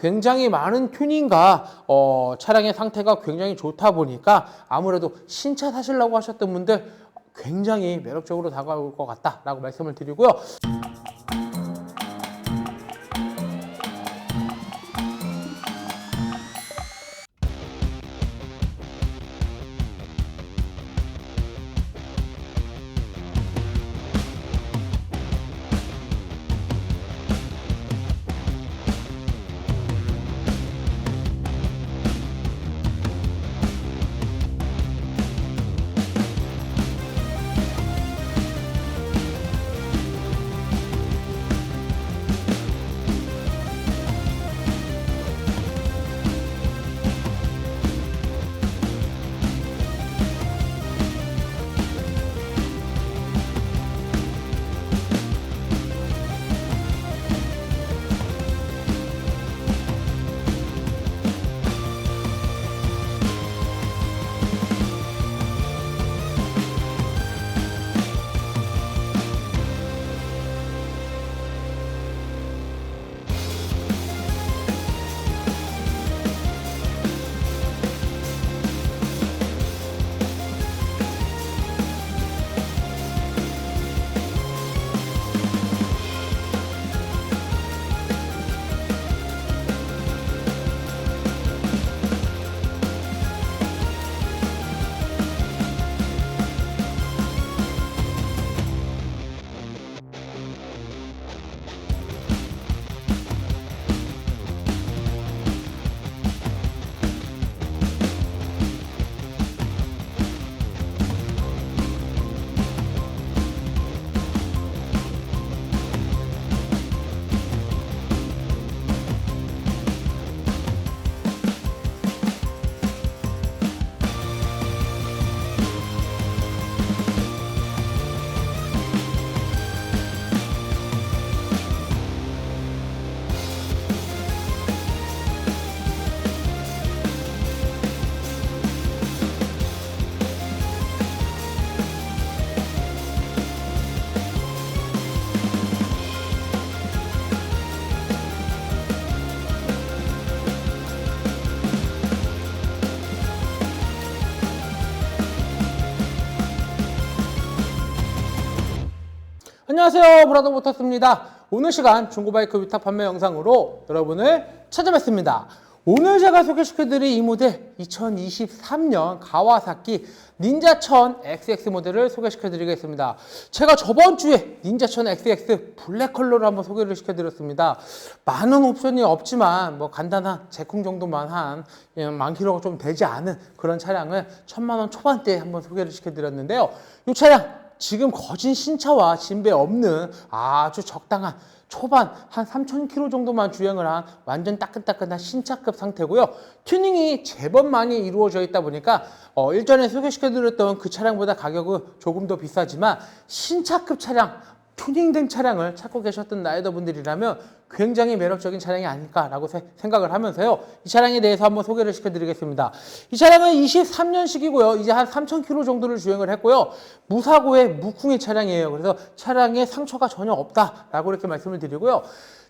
굉장히 많은 튜닝과 어, 차량의 상태가 굉장히 좋다 보니까 아무래도 신차 사시려고 하셨던 분들 굉장히 매력적으로 다가올 것 같다라고 말씀을 드리고요. 안녕하세요. 브라더 모터스입니다. 오늘 시간 중고바이크 위탁 판매 영상으로 여러분을 찾아뵙습니다. 오늘 제가 소개시켜드릴 이 모델 2023년 가와사키 닌자1000 XX 모델을 소개시켜드리겠습니다. 제가 저번 주에 닌자1000 XX 블랙 컬러로 한번 소개를 시켜드렸습니다. 많은 옵션이 없지만 뭐 간단한 제품 정도만 한 예, 만 킬로가 좀 되지 않은 그런 차량을 천만 원 초반대에 한번 소개를 시켜드렸는데요. 이 차량 지금 거진 신차와 진배 없는 아주 적당한 초반 한 3,000km 정도만 주행을 한 완전 따끈따끈한 신차급 상태고요. 튜닝이 제법 많이 이루어져 있다 보니까 어, 일전에 소개시켜드렸던 그 차량보다 가격은 조금 더 비싸지만 신차급 차량 튜닝된 차량을 찾고 계셨던 라이더 분들이라면 굉장히 매력적인 차량이 아닐까라고 세- 생각을 하면서요. 이 차량에 대해서 한번 소개를 시켜드리겠습니다. 이 차량은 23년식이고요. 이제 한 3,000km 정도를 주행을 했고요. 무사고의 무쿵의 차량이에요. 그래서 차량에 상처가 전혀 없다라고 이렇게 말씀을 드리고요.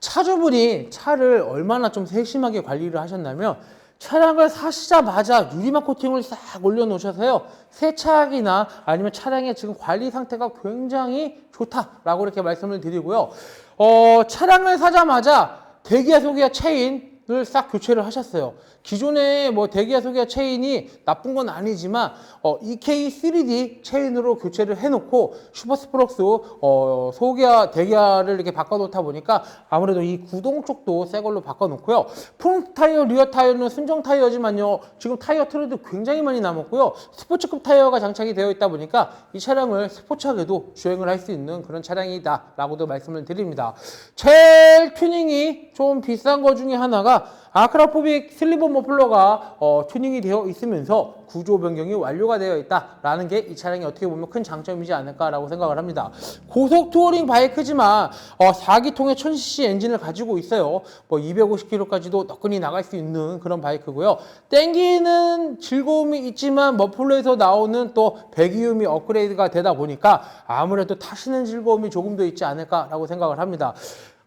차주분이 차를 얼마나 좀 세심하게 관리를 하셨냐면 차량을 사시자마자 유리막 코팅을 싹 올려놓으셔서요. 세차하기나 아니면 차량의 지금 관리 상태가 굉장히 좋다라고 이렇게 말씀을 드리고요. 어, 차량을 사자마자 대기아 소기아 체인을 싹 교체를 하셨어요. 기존에 뭐 대기아 소기아 체인이 나쁜 건 아니지만 어, EK3D 체인으로 교체를 해놓고 슈퍼스프럭스 어, 소기아 대기아를 이렇게 바꿔놓다 보니까 아무래도 이 구동 쪽도 새 걸로 바꿔놓고요. 프론트 타이어, 리어 타이어는 순정 타이어지만요. 지금 타이어 트레드 굉장히 많이 남았고요. 스포츠급 타이어가 장착이 되어 있다 보니까 이 차량을 스포츠하게도 주행을 할 수 있는 그런 차량이다라고도 말씀을 드립니다. 제일 튜닝이 좀 비싼 것 중에 하나가 아크라포빅 슬리버 머플러가 어, 튜닝이 되어 있으면서 구조 변경이 완료가 되어 있다라는 게 이 차량이 어떻게 보면 큰 장점이지 않을까라고 생각을 합니다. 고속 투어링 바이크지만 어, 4기통의 1000cc 엔진을 가지고 있어요. 뭐 250km까지도 너끈히 나갈 수 있는 그런 바이크고요. 땡기는 즐거움이 있지만 머플러에서 나오는 또 배기음이 업그레이드가 되다 보니까 아무래도 타시는 즐거움이 조금 더 있지 않을까라고 생각을 합니다.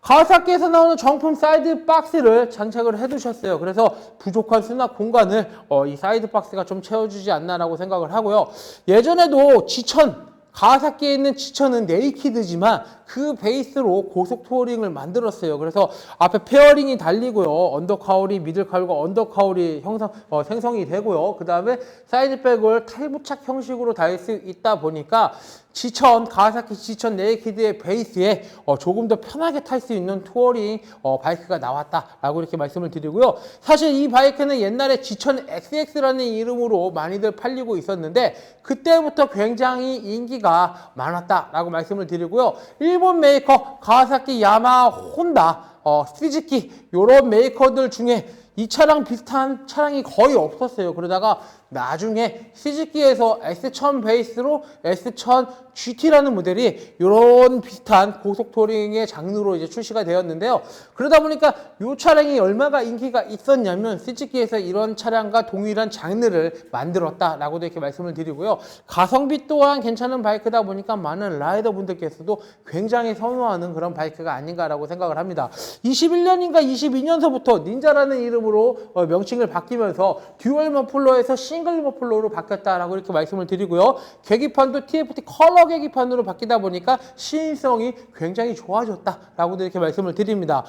가와사키에서 나오는 정품 사이드 박스를 장착을 해두셨어요. 그래서 부족한 수납 공간을 어, 이 사이드 박스가 좀 채워주지 않나라고 생각을 하고요. 예전에도 지천 가와사키에 있는 지천은 네이키드지만 그 베이스로 고속 투어링을 만들었어요. 그래서 앞에 페어링이 달리고요. 언더카울이 미들카울과 언더카울이 형성, 어, 생성이 되고요. 그 다음에 사이드백을 탈부착 형식으로 달 수 있다 보니까 지천, 가와사키 지천 네이키드의 베이스에 어, 조금 더 편하게 탈 수 있는 투어링 어, 바이크가 나왔다라고 이렇게 말씀을 드리고요. 사실 이 바이크는 옛날에 지천 XX라는 이름으로 많이들 팔리고 있었는데 그때부터 굉장히 인기가 많았다라고 말씀을 드리고요. 일본 메이커 가와사키, 야마, 혼다, 어, 스즈키 이런 메이커들 중에 이 차랑 비슷한 차량이 거의 없었어요. 그러다가 나중에 스즈키에서 S1000 베이스로 S1000 GT라는 모델이 이런 비슷한 고속 touring의 장르로 이제 출시가 되었는데요. 그러다 보니까 이 차량이 얼마가 인기가 있었냐면 스즈키에서 이런 차량과 동일한 장르를 만들었다라고도 이렇게 말씀을 드리고요. 가성비 또한 괜찮은 바이크다 보니까 많은 라이더 분들께서도 굉장히 선호하는 그런 바이크가 아닌가라고 생각을 합니다. 21년인가 22년서부터 닌자라는 이름으로 어, 명칭을 바뀌면서 듀얼 머플러에서 싱글 머플러로 바뀌었다라고 이렇게 말씀을 드리고요. 계기판도 TFT 컬러 계기판으로 바뀌다 보니까 시인성이 굉장히 좋아졌다라고도 이렇게 말씀을 드립니다.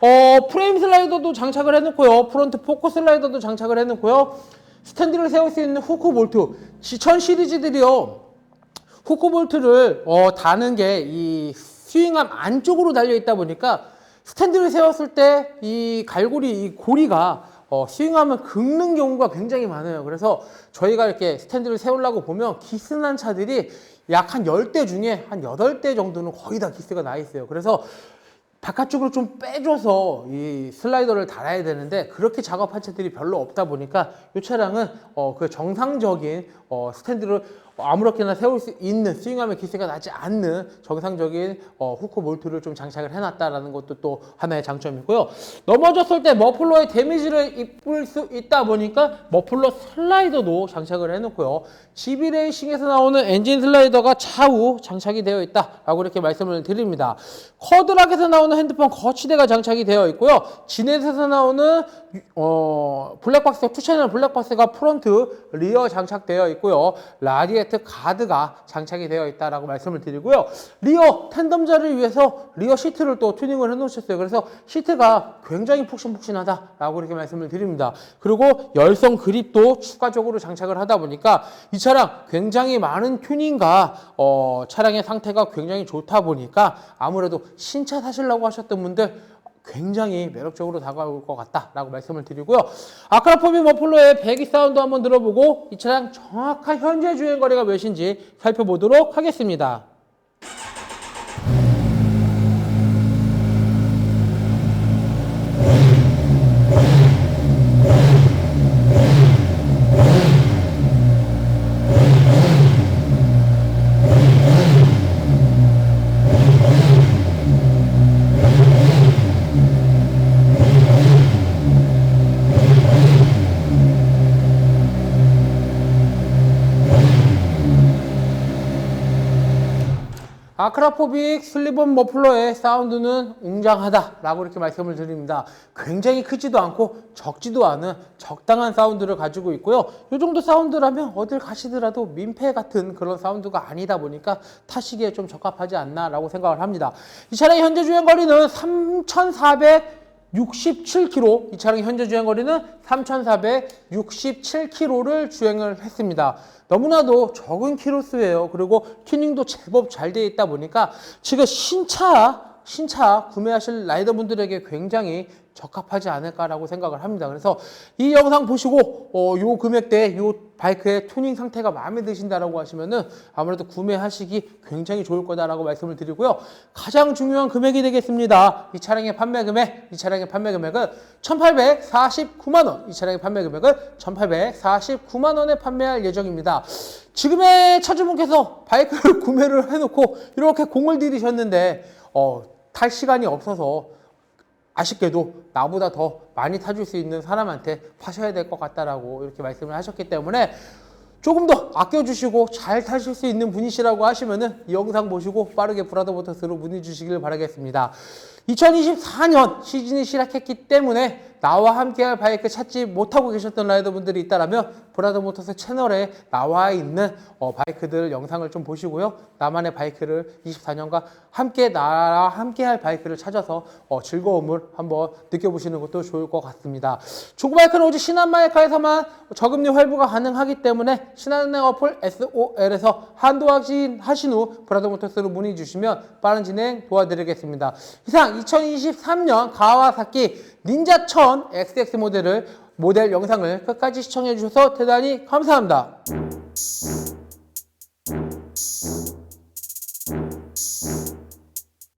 어, 프레임 슬라이더도 장착을 해놓고요. 프론트 포커 슬라이더도 장착을 해놓고요. 스탠드를 세울 수 있는 후크 볼트. 지천 시리즈들이요. 후크 볼트를 어, 다는 게 이 스윙암 안쪽으로 달려 있다 보니까 스탠드를 세웠을 때 이 갈고리 이 고리가 어, 스윙하면 긁는 경우가 굉장히 많아요. 그래서 저희가 이렇게 스탠드를 세우려고 보면 기스난 차들이 약한 10대 중에 한 8대 정도는 거의 다 기스가 나 있어요. 그래서 바깥쪽으로 좀 빼줘서 이 슬라이더를 달아야 되는데 그렇게 작업한 차들이 별로 없다 보니까 이 차량은 어, 그 정상적인 어, 스탠드를 아무렇게나 세울 수 있는 스윙하면 기세가 나지 않는 정상적인 어, 후크 볼트를 좀 장착을 해놨다라는 것도 또 하나의 장점이고요. 넘어졌을 때 머플러에 데미지를 입을 수 있다 보니까 머플러 슬라이더도 장착을 해놓고요. GB 레이싱에서 나오는 엔진 슬라이더가 차후 장착이 되어 있다라고 이렇게 말씀을 드립니다. 커드락에서 나오는 핸드폰 거치대가 장착이 되어 있고요. 진넷에서 나오는 어, 블랙박스 투 채널 블랙박스가 프론트 리어 장착되어 있고요. 라디에 이트 가드가 장착이 되어 있다라고 말씀을 드리고요. 리어 텐덤자를 위해서 리어 시트를 또 튜닝을 해 놓으셨어요. 그래서 시트가 굉장히 푹신푹신하다라고 이렇게 말씀을 드립니다. 그리고 열선 그립도 추가적으로 장착을 하다 보니까 이 차량 굉장히 많은 튜닝과 어, 차량의 상태가 굉장히 좋다 보니까 아무래도 신차 사시려고 하셨던 분들 굉장히 매력적으로 다가올 것 같다라고 말씀을 드리고요. 아크라포비 머플러의 배기 사운드 한번 들어보고 이 차량 정확한 현재 주행 거리가 몇인지 살펴보도록 하겠습니다. 아크라포빅 슬리번 머플러의 사운드는 웅장하다라고 이렇게 말씀을 드립니다. 굉장히 크지도 않고 적지도 않은 적당한 사운드를 가지고 있고요. 이 정도 사운드라면 어딜 가시더라도 민폐 같은 그런 사운드가 아니다 보니까 타시기에 좀 적합하지 않나라고 생각을 합니다. 이 차량의 현재 주행 거리는 3,400 67km, 이 차량의 현재 주행 거리는 3,467km를 주행을 했습니다. 너무나도 적은 키로수예요. 그리고 튜닝도 제법 잘 되어 있다 보니까 지금 신차, 신차 구매하실 라이더분들에게 굉장히 적합하지 않을까라고 생각을 합니다. 그래서 이 영상 보시고 어, 요 금액대 요 바이크의 튜닝 상태가 마음에 드신다라고 하시면은 아무래도 구매하시기 굉장히 좋을 거다라고 말씀을 드리고요. 가장 중요한 금액이 되겠습니다. 이 차량의 판매 금액, 이 차량의 판매 금액은 1,849만 원. 이 차량의 판매 금액은 1,849만 원에 판매할 예정입니다. 지금의 차주분께서 바이크를 구매를 해놓고 이렇게 공을 들이셨는데 어, 탈 시간이 없어서 아쉽게도 나보다 더 많이 타줄 수 있는 사람한테 파셔야 될 것 같다라고 이렇게 말씀을 하셨기 때문에 조금 더 아껴주시고 잘 타실 수 있는 분이시라고 하시면은 이 영상 보시고 빠르게 브라더 모터스로 문의 주시길 바라겠습니다. 2024년 시즌이 시작했기 때문에 나와 함께할 바이크 찾지 못하고 계셨던 라이더분들이 있다라면 브라더 모터스 채널에 나와 있는 어, 바이크들 영상을 좀 보시고요. 나만의 바이크를 24년과 함께 나와 함께할 바이크를 찾아서 어, 즐거움을 한번 느껴보시는 것도 좋을 것 같습니다. 중고 바이크는 오직 신한마이카에서만 저금리 할부가 가능하기 때문에 신한은행 어플 SOL에서 한도 확인하신 후 브라더 모터스로 문의 주시면 빠른 진행 도와드리겠습니다. 이상 2023년 가와사키 닌자 1000 XX 모델을 모델 영상을 끝까지 시청해 주셔서 대단히 감사합니다.